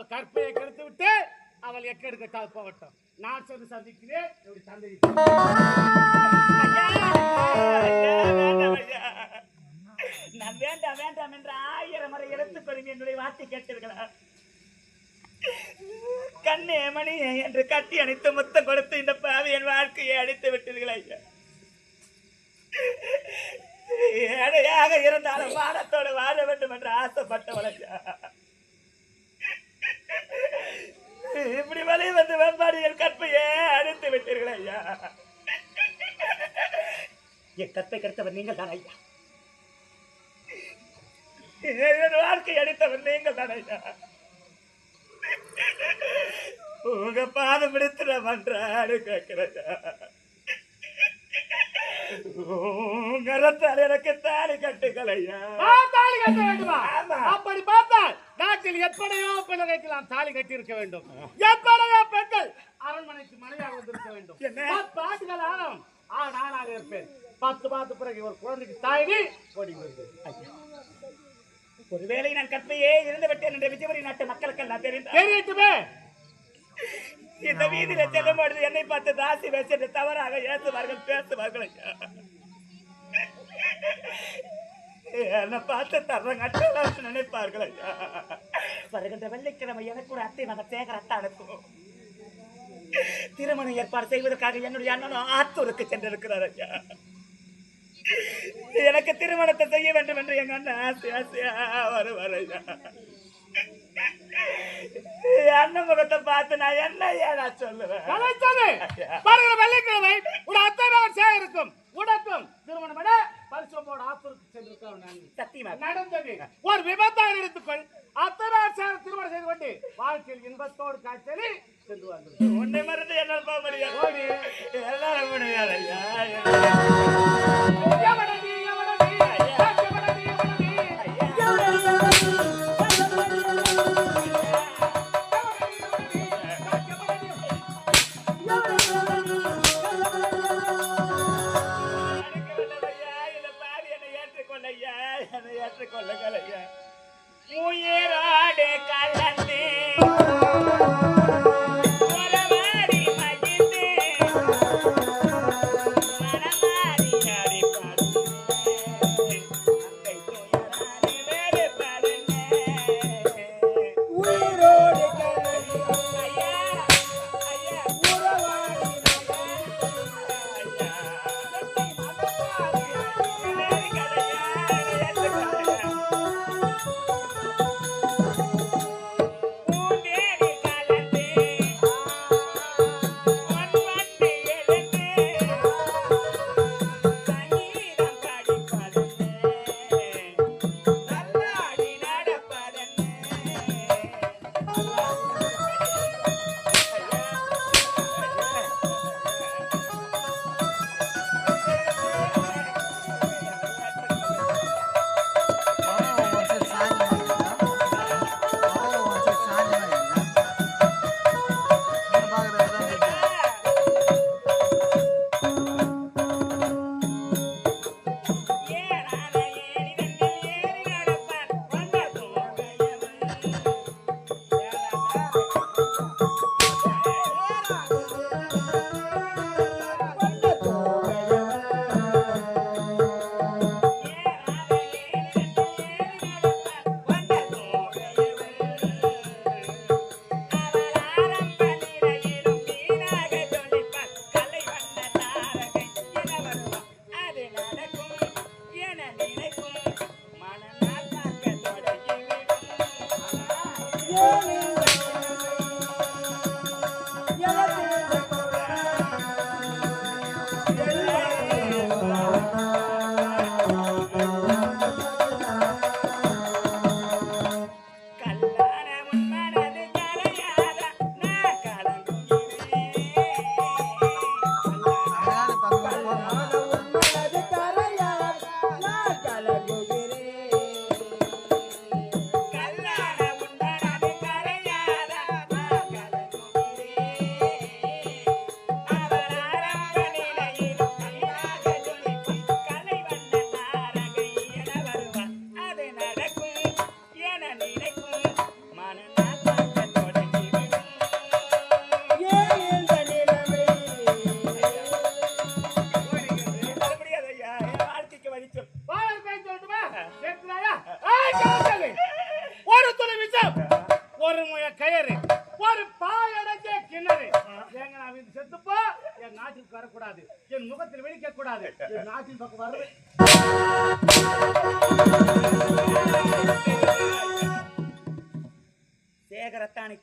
அவள் கற்பையை கெடுத்து விட்டு அவள் எக்கெடுக்க போகட்டும். நான் சென்று சந்திக்கிறேன் என்னுடைய தந்தை வேண்டாம் நான் வேண்டாம் வேண்டாம் என்று ஆயிரம் முறை எடுத்துக் கொள்ளுங்க என்னுடைய வார்த்தை கேட்டீர்களா? கண்ணே மணி என்று கட்டி அணைத்து முத்தம் கொடுத்து இந்த பாவி என் வாழ்க்கையை அடித்து விட்டீர்கள் ஐயா? ஏழையாக இருந்தாலும் வானத்தோடு வாழ வேண்டும் என்று ஆசைப்பட்டவள் ஐயா. இப்படி வழி வந்து வெம்பாடி என் கற்பையே அடித்து விட்டீர்கள் ஐயா. என் கற்பை கருத்தவர் நீங்கள் தான் ஐயா. என் வாழ்க்கை அடித்தவர் நீங்கள் தான் ஐயா. உங்க பாதம் பிடித்து நான் மன்றாடு கேட்கிறேன் உங்க ரத்தால் எனக்கு தாலி கட்டுங்கள் ஐயா. தாலி கட்ட வேண்டுமா. அப்படி பார்த்தால் நாட்டில் எத்தனையோ பிள்ளைகளுக்கு நாம் தாலி கட்டி இருக்க வேண்டும் எத்தனையோ பெண்கள் அரண்மனைக்கு மனைவியாக வந்திருக்க வேண்டும். ஆண்டுகள் ஆகும் ஆ நானாக இருப்பேன். பத்து பார்த்த பிறகு ஒரு குழந்தைக்கு தாய்வி ஓடி ஒருவேளை நான் கற்பையே இருந்து விட்டேன் என்ற விஜயபுரி நாட்டு மக்களுக்கெல்லாம் தெரிந்த? தெரியட்டுமே? இந்த வீதியில செல்லும் பொழுது என்னை பார்த்து தாசி பேசி தவறாக ஏசுவார்கள் பேசுவார்கள் என்னை பார்த்து தர்றங்கட்டம் நினைப்பார்கள். ஐயா வருகின்ற வெள்ளிக்கிழமை எனக்கு ஒரு அத்தை மகன் சேகரத்தை அனுப்பும் திருமணம் ஏற்பாடு செய்வதற்காக என்னுடைய அண்ணனும் ஆத்தூருக்கு சென்றிருக்கிறார் ஐயா. எனக்கு திருமணத்தை செய்ய வேண்டும் என்று எங்க அண்ணன் ஆசை ஆசையா வருவார் ஐயா. அண்ணன் முகத்தை பார்த்து நான் என்ன ஏடா சொல்லுவேன்? கலைச்சது வருகிற வெள்ளிக்கிழமை உன் அத்தை மகன் சேகரிக்கும் உனக்கும் திருமணம் பரிசோமோட ஆத்தூருக்கு சென்றிருக்கிறோம் நான் சத்தியமா? நடந்தது. ஒரு விபத்தாக எடுத்துக்கொள். அத்தனை சேர திருமணம் செய்து கொண்டு வாழ்க்கையில் இன்பத்தோடு காய்ச்சலி சென்று வந்தது உன்னை மறந்து என்னால் போக முடியாது. எல்லாரும் முடியாது. ஐயா.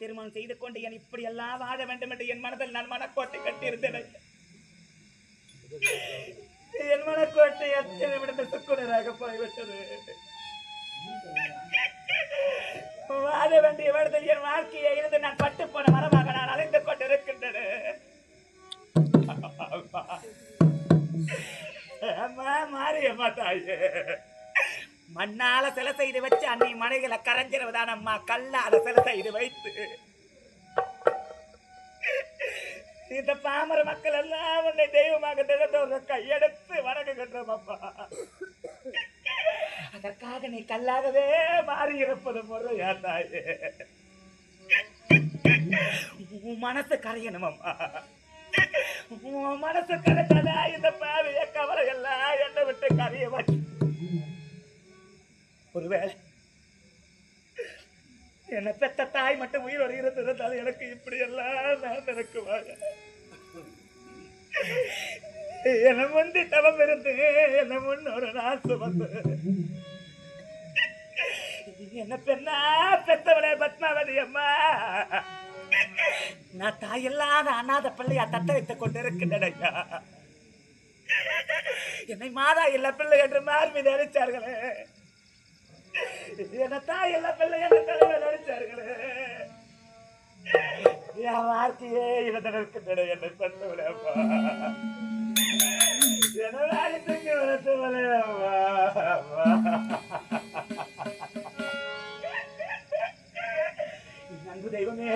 திருமணம் செய்து கொண்டு என் இப்படி எல்லாம் வாழ வேண்டும் என்று என் மனதில் நான் மனக்கோட்டை கட்டியிருந்தேன். என் மனக்கோட்டை எத்தனை விடுத்த சுக்குனராக போய்விட்டது. வாழ வேண்டிய வேடத்தில் என் வாழ்க்கையை இருந்து நான் பட்டு போன மரமாக நான் அலைந்து கொண்டிருக்கின்றேன். அம்மா மாரியம்மா தாயே. மண்ணால சிலை செய்து வச்சு அன்னை மனைகளை கரைஞ்சிருவதான் அம்மா கல்லால சிலை செய்து வைத்து. இந்த பாமர மக்கள் எல்லாம் உன்னை தெய்வமாக திகழ்ந்தவங்க கையெடுத்து வணங்குகின்றோம் அப்பா அதற்காக நீ கல்லாகவே மாறி இருப்பது முறையா தாயே. உன் மனசு கரையணும் அம்மா உன் மனசு கரைச்சதா இந்த பாவிய கவலை எல்லாம் என்னை விட்டு கரைய வச்சு ஒருவேளை என்னை பெத்த தாய் மட்டும் உயிர் வருகிறது இருந்திருந்தால் எனக்கு இப்படி எல்லாம் நான் இருக்குவாங்க என்னை முந்தி தவம் இருந்து என்னை ஒரு நாள் சுமந்து. என்ன பெண்ணா பெத்தவளே பத்மாவதி அம்மா. நான் தாயில்லாத அநாத பிள்ளையா தட்ட வைத்துக் கொண்டிருக்கின்றனையா என்னை மாதா இல்ல பிள்ளை என்று மார் மீது என்னத்தான் எல்லா தாய் தலைவர் என் வாழ்க்கையே இழந்திருக்கின்றன என்னை பெற்றவளே என்ன வாழ்க்கைக்கு வளர்த்தவளே அன்பு தெய்வமே.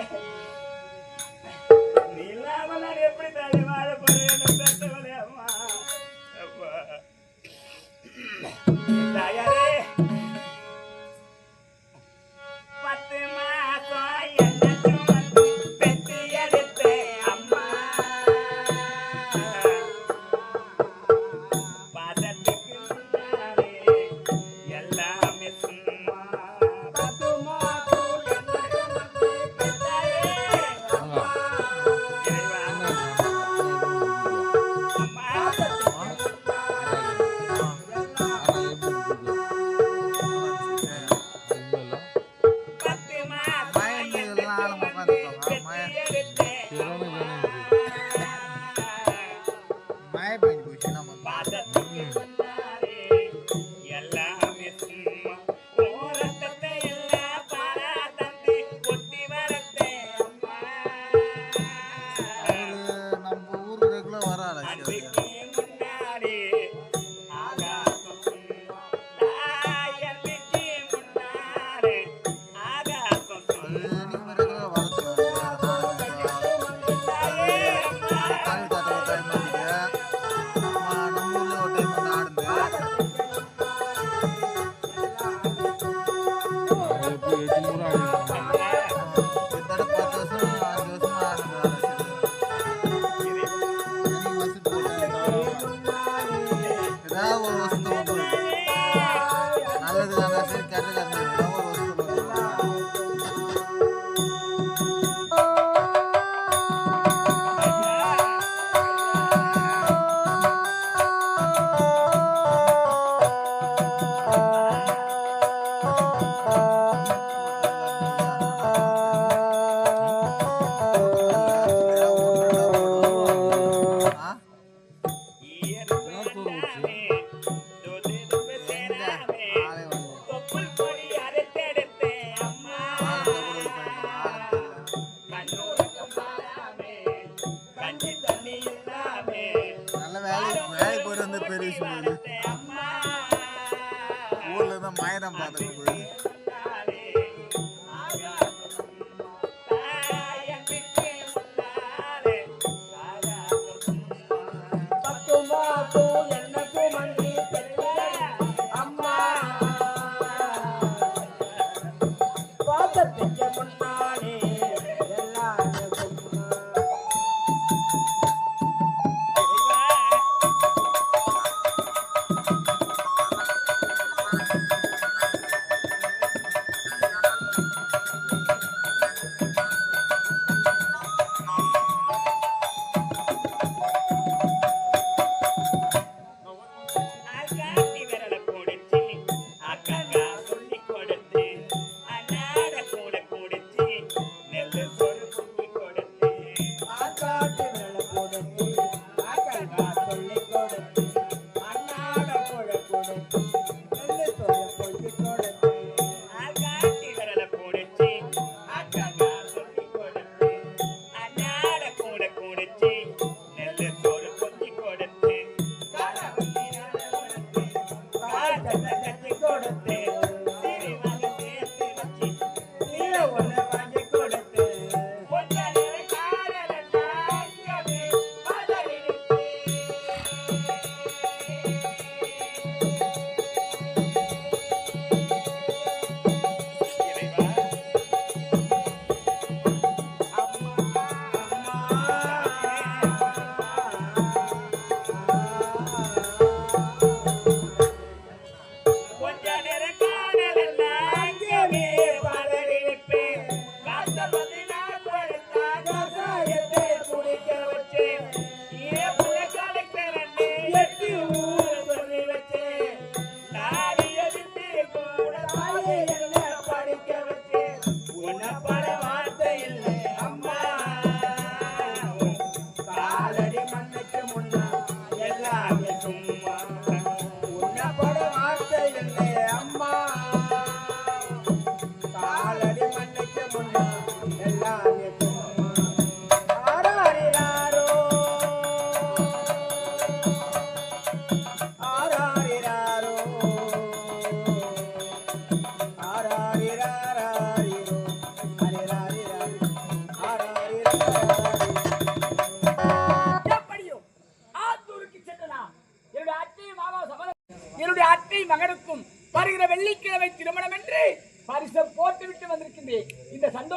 Yeah.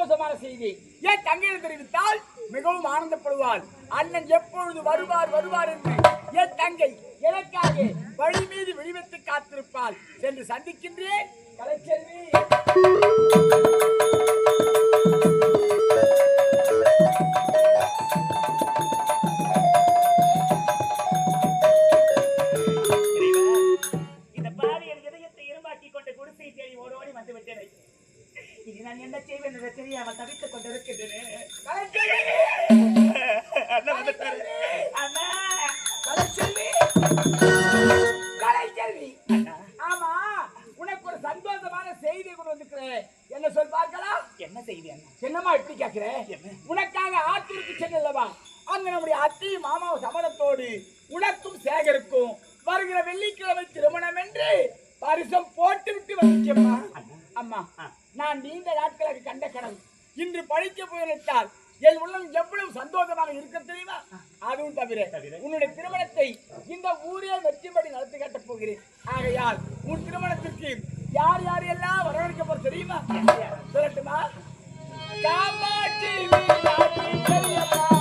சந்தோஷமான செய்தி. ஏன் தங்கையில் தெரிவித்தால்? மிகவும் ஆனந்தப்படுவாள். அண்ணன் எப்பொழுது வருவார் வருவார் என்று என் தங்கை எனக்காக வழி மீது விழிவைத்து காத்திருப்பாள். சென்று சந்திக்கின்றேன். கலைச்செல்வி. ஆத்தூருக்கு செல்லவா அங்க நம்முடைய அத்தையும் மாமாவும் சம்மதத்தோடு உனக்கும் சேகருக்கும். வருகிற வெள்ளிக்கிழமை திருமணம் என்று பரிசம் போட்டு விட்டு வந்துச்சம்மா அம்மா நான் நீண்ட நாட்களாக கண்ட கனவு இன்று படிக்க போயிட்டால் என் உள்ளம் எவ்வளவு சந்தோஷமாக இருக்க தெரியுமா? அதுவும் தவிர உன்னுடைய திருமணத்தை இந்த ஊரே வெற்றிபடி நடத்தி காட்டப் போகிறேன். ஆகையால் உன் திருமணத்திற்கு யார் யார் எல்லாம் வரவழைக்க போற தெரியுமா? சொல்லட்டுமா? காமாட்சி மீனாட்சி பெரியம்மா,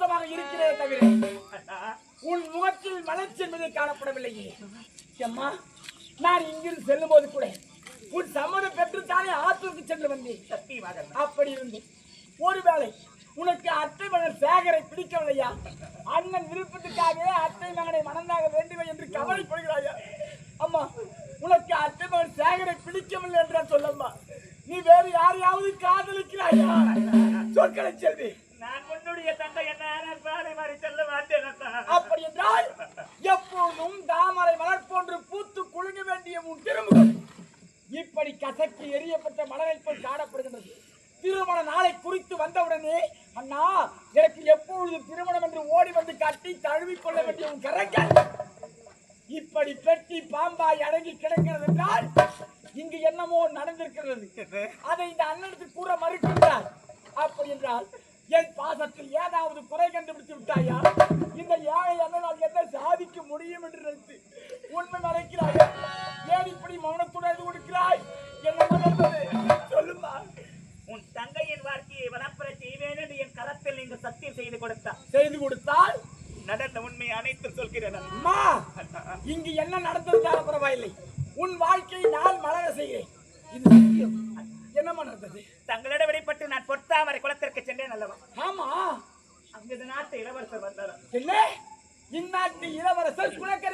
சந்தோஷமாக இருக்கிறதே தவிர உன் முகத்தில் மலர்ச்சி என்பதை காணப்படவில்லையே. அம்மா நான் இங்கிருந்து செல்லும் போது கூட உன் சம்மதம் பெற்றுத்தானே ஆத்தூருக்கு சென்று வந்தேன். சத்தியமாக. அப்படி இருந்து ஒருவேளை உனக்கு அத்தை மகன் சேகரை பிடிக்கவில்லையா? அண்ணன் விருப்பத்துக்காகவே அத்தை மகனை மணந்தாக வேண்டுமே என்று கவலைப்படுகிறாயா? அம்மா உனக்கு அத்தை மகன் சேகரை பிடிக்கவில்லை என்று சொல்லம்மா நீ வேறு யாரையாவது காதலிக்கிறாயா? சொற்களை செல்வி நான் உன்னுடைய தந்தை என்ன பாலை மாறி செல்ல மாட்டேன். அப்படி என்றால் எப்பொழுதும் தாமரை மலர் போன்று பூத்து குலுங்க வேண்டிய உன் திருமுகம் இப்படி கசக்கி எரியப்பட்ட மலரை போல் காணப்படுகின்றது. திருமண நாளை குறித்து வந்தவுடனே அண்ணா எனக்கு எப்பொழுது திருமணம் என்று ஓடி வந்து கட்டி தழுவிக் கொள்ள வேண்டிய உன் கரங்கள்? இப்படி பெட்டி பாம்பாய் அடங்கி கிடக்கிறது என்றால் இங்கு என்னமோ நடந்திருக்கிறது. அதை இந்த அண்ணனுக்கு கூற மறுக்கின்றார். அப்படி என்றால் என் பாசத்தில் ஏதாவது குறை கண்டுபிடித்து விட்டாயா? இந்த ஏழை அண்ணனால் என்ன சாதிக்க முடியும் என்று நினைத்து உண்மை மறைக்கிறாயா? ஏன் இப்படி மௌனத்துடன் கொடுக்கிறாய்? என்ன சொல்லுமா? உன் தங்கையின் வாழ்க்கையை வளப்பெற செய்வேன் என்று என் கரத்தில் இங்கு சத்தியம் செய்து கொடுத்தார் செய்து கொடுத்தால் நடந்த உண்மை அனைத்தும் சொல்கிறேன். அம்மா இங்கு என்ன நடந்திருந்தாலும் பரவாயில்லை. உன் வாழ்க்கையை நான் மலர செய்கிறேன். இது சத்தியம். என்னம்மா நடந்தது தங்களிடம் விடைப்பட்டு நான் பொத்தாமரை குளத்திற்கு சென்றேன் அல்லவா? ஆமா. அங்கு நாட்டு இளவரசர் வந்தார் என்ன? இந்நாட்டு இளவரசர் குலக்கரைக்கு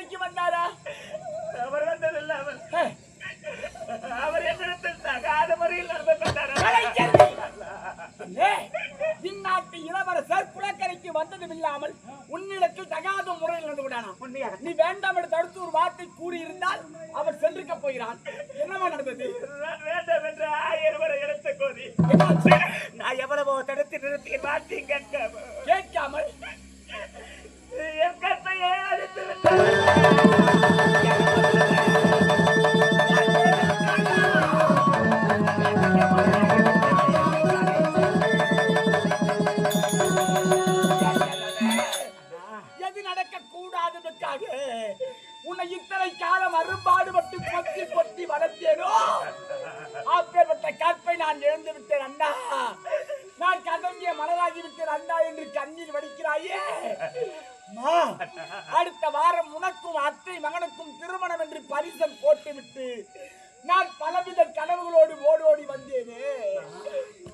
போற்றி வளர்த்தேனோ? அப்பேற்பட்ட கற்பை நான் இழந்து விட்டேன் அண்ணா. நான் கதங்கிய மலராகி விட்டேன் அண்ணா என்று கண்ணீர் வடிக்கிறாயே. அடுத்த வாரம் உனக்கும் அத்தை மகனுக்கும் திருமணம் என்று பரிசம் போட்டுவிட்டு நான் பலவித கனவுகளோடு ஓடோடி வந்தேனே.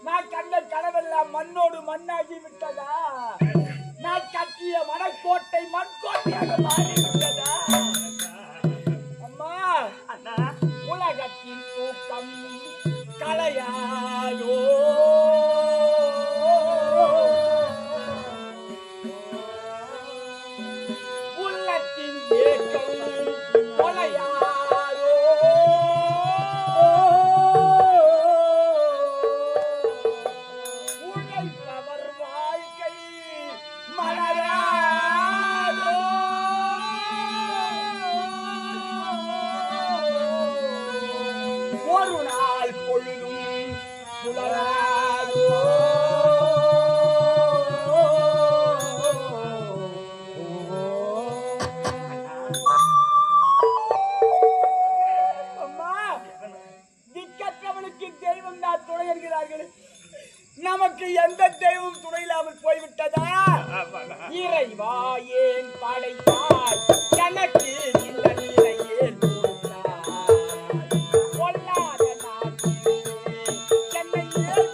நான் கண்ட கனவெல்லாம் மண்ணோடு மண்ணாகி விட்டதா? நான் கட்டிய மனக்கோட்டை மண்கோட்டையாக மாறிவிட்டேன் Thank you.